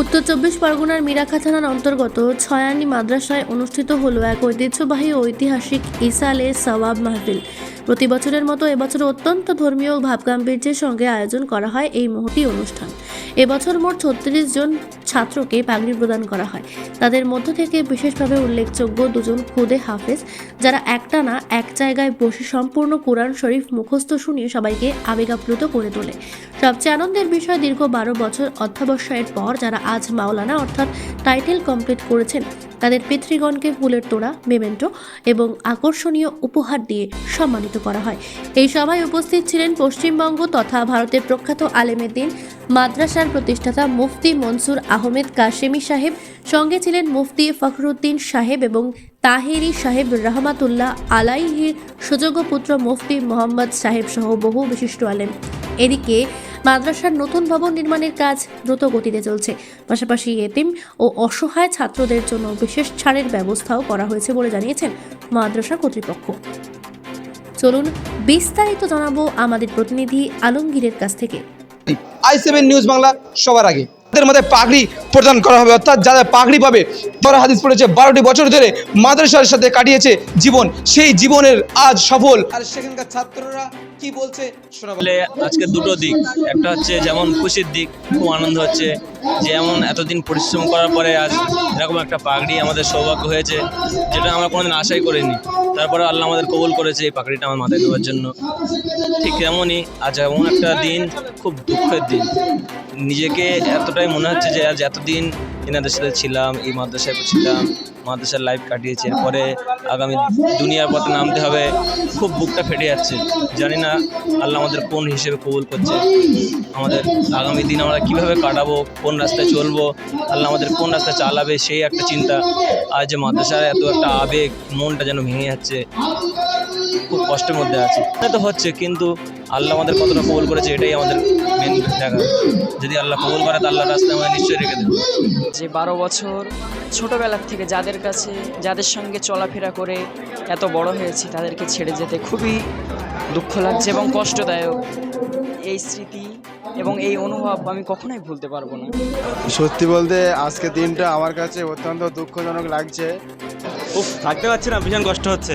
উত্তর চব্বিশ পরগনার মিরাখা থানার অন্তর্গত ছয়ানি মাদ্রাসায় অনুষ্ঠিত হলো এক ঐতিহ্যবাহী ঐতিহাসিক ইসালে সওয়াব মাহফিল। প্রতি বছরের মতো এবছর অত্যন্ত ধর্মীয় ভাবগাম্ভীর্যের সঙ্গে আয়োজন করা হয় এই মহতি অনুষ্ঠান। এবছর মোট ছত্রিশ জন ছাত্রকে পাগড়ি প্রদান করা হয়। তাদের মধ্য থেকে বিশেষভাবে উল্লেখযোগ্য দুজন খুদে হাফেজ, যারা একটানা এক জায়গায় বসে সম্পূর্ণ কোরআন শরীফ মুখস্থ শুনিয়ে সবাইকে আবেগাপ্লুত করে তোলে। সবচেয়ে আনন্দের বিষয় দীর্ঘ বারো বছর অধ্যাবসায়ের পর যারা আজ মাওলানা অর্থাৎ টাইটেল কমপ্লিট করেছেন, তাদের পিতৃগণকে ফুলের তোড়া, মেমেন্টো এবং আকর্ষণীয় উপহার দিয়ে সম্মানিত করা হয়। এই সভায় উপস্থিত ছিলেন পশ্চিমবঙ্গ তথা ভারতের প্রখ্যাত আলেমেদ্দিন, মাদ্রাসার প্রতিষ্ঠাতা মুফতি মনসুর আহমেদ, কাশেমি সাহেব, সঙ্গে ছিলেন মুফতি ফখরুদ্দিন সাহেব এবং তাহেরি সাহেব রহমাতুল্লাহ আলাইহির সুযোগ্য পুত্র মুফতি মোহাম্মদ সাহেব সহ বহু বিশিষ্ট আলেম। এদিকে মাদ্রাসার নতুন ভবন নির্মাণের কাজ দ্রুত গতিতে চলছে। পাশাপাশি এতিম ও অসহায় ছাত্রদের জন্য বিশেষ ছাড়ের ব্যবস্থাও করা হয়েছে বলে জানিয়েছেন মাদ্রাসা কর্তৃপক্ষ। চলুন বিস্তারিত জানাব আমাদের প্রতিনিধি আলমগীরের কাছ থেকে। আই সেভেন নিউজ বাংলা সবার আগে। তাদের মধ্যে পাগড়ি প্রদান করা হবে অর্থাৎ যারা পাগড়ি পাবে তারা হাদিস পড়েছে বারোটি বছর ধরে মাদ্রাসার সাথে কাটিয়েছে জীবন। সেই জীবনের আজ সফল। আর সেখানকার ছাত্ররা কি বলছে শোনাবো। আসলে আজকে দুটো দিক। একটা হচ্ছে যেমন খুশির দিক খুব আনন্দ হচ্ছে। যে এমন এতদিন পরিশ্রম করার পরে আজ এরকম একটা পাগড়ি আমাদের সৌভাগ্য হয়েছে, যেটা আমরা কোনোদিন আশাই করিনি। তারপরে আল্লাহ আমাদের কবুল করেছে এই পাগড়িটা আমার মাথায় দেওয়ার জন্য। ঠিক তেমনই আজ এমন একটা দিন, খুব দুঃখের দিন। নিজেকে এতটাই মনে হচ্ছে যে আজ এতদিন এনাদের সাথে ছিলাম, এই মাদ্রাসায় ছিলাম, মাদ্রাসার লাইফ কাটিয়েছি। এরপরে আগামী দুনিয়ার পথে নামতে হবে, খুব বুকটা ফেটে যাচ্ছে। জানি না আল্লাহ আমাদের কোন হিসেবে কবুল করছে। আমাদের আগামী দিন আমরা কীভাবে কাটাবো, কোন রাস্তায় চলবো, আল্লাহ আমাদের কোন রাস্তায় চালাবে, সেই একটা চিন্তা। আর যে মাদ্রাসার এত একটা আবেগ, মনটা যেন ভেঙে যাচ্ছে, খুব কষ্টের মধ্যে আছে। তো হচ্ছে, কিন্তু আল্লাহ আমাদের কতটা কবুল করেছে এটাই আমাদের মেন দেখা যদি আল্লাহ কবুল করে তো আল্লাহ রাস্তায় আমাদের নিশ্চয়ই রেখে দেবে। যে বারো বছর ছোটোবেলার থেকে যাদের কাছে যাদের সঙ্গে চলাফেরা করে এত বড় হয়েছি তাদেরকে ছেড়ে যেতে খুবই দুঃখ লাগছে এবং কষ্টদায়ক। এই স্মৃতি এবং এই অনুভব আমি কখনোই ভুলতে পারব না। সত্যি বলতে আজকে দিনটা আমার কাছে অত্যন্ত দুঃখজনক লাগছে। উফ থাকতে পারছি না ভীষণ কষ্ট হচ্ছে।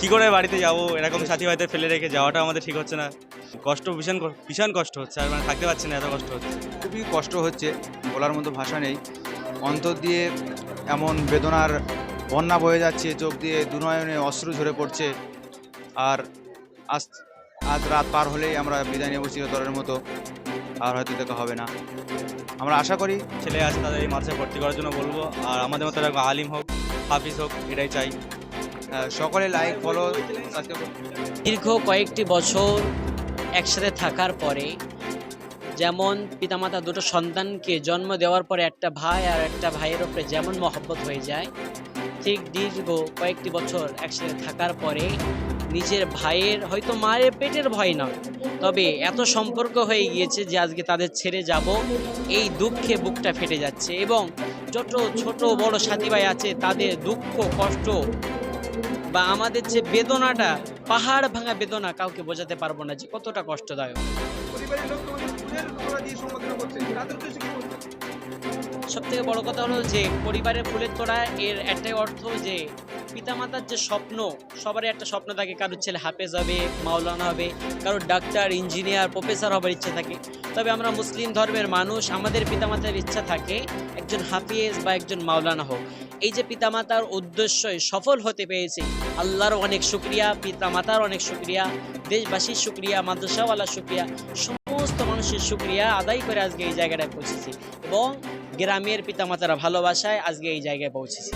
কি করে বাড়িতে যাব? এরকম সাথী ভাইতে ফেলে রেখে যাওয়াটা আমাদের ঠিক হচ্ছে না। কষ্ট ভীষণ ভীষণ কষ্ট হচ্ছে আর মানে থাকতে পারছি না এত কষ্ট হচ্ছে। খুবই কষ্ট হচ্ছে বলার মতো ভাষা নেই। অন্তর দিয়ে এমন বেদনার বন্যা বয়ে যাচ্ছে চোখ দিয়ে দুনয়নে অশ্রু ঝরে পড়ছে। আর আজ আজ রাত পার হলেই আমরা বিদায় নেব চিরতরের মতো আর হয়তো দেখা হবে না। আমরা আশা করি ছেলে আছে তাদের এই মাদ্রাসায় ভর্তি করার জন্য বলব আর আমাদের মতো এরকম আলিম হোক হাফিজ হোক এটাই চাই। সকলে লাইক ফলো দীর্ঘ কয়েকটি বছর একসাথে থাকার পরে যেমন পিতামাতা দুটো সন্তানকে জন্ম দেওয়ার পরে একটা ভাই আর একটা ভাইয়ের ওপরে যেমন মহব্বত হয়ে যায়, ঠিক দীর্ঘ কয়েকটি বছর একসাথে থাকার পরে নিজের ভাইয়ের হয়তো মায়ের পেটের ভয় নয়, তবে এত সম্পর্ক হয়ে গিয়েছে যে আজকে তাদের ছেড়ে যাব, এই দুঃখে বুকটা ফেটে যাচ্ছে এবং যত ছোট বড় সাথী ভাই আছে তাদের দুঃখ, কষ্ট বা আমাদের যে বেদনাটা পাহাড় ভাঙা বেদনা কাউকে বোঝাতে পারব না যে কতটা কষ্টদায়ক। সব থেকে বড় কথা হলো যে পরিবারের ফুলের তোড়া এর একটাই অর্থ যে পিতামাতার যে স্বপ্ন সবারই একটা স্বপ্ন থাকে কারোর ছেলে হাফেজ হবে মাওলানা হবে কারোর ডাক্তার ইঞ্জিনিয়ার প্রফেসর হবার ইচ্ছা থাকে। তবে আমরা মুসলিম ধর্মের মানুষ আমাদের পিতামাতার ইচ্ছা থাকে একজন হাফিজ বা একজন মাওলানা হোক। এই যে পিতামাতার উদ্দেশ্যই সফল হতে পেরেছে আল্লাহর অনেক শুক্রিয়া, পিতামাতার অনেক শুক্রিয়া, দেশবাসীর শুক্রিয়া, মাদ্রাসাওয়ালার শুক্রিয়া, সমস্ত মানুষের শুক্রিয়া আদায় করে আজকে এই জায়গাটায় পৌঁছেছি এবং গ্রামের পিতামাতারা ভালোবাসায় আজকে এই জায়গায় পৌঁছেছি।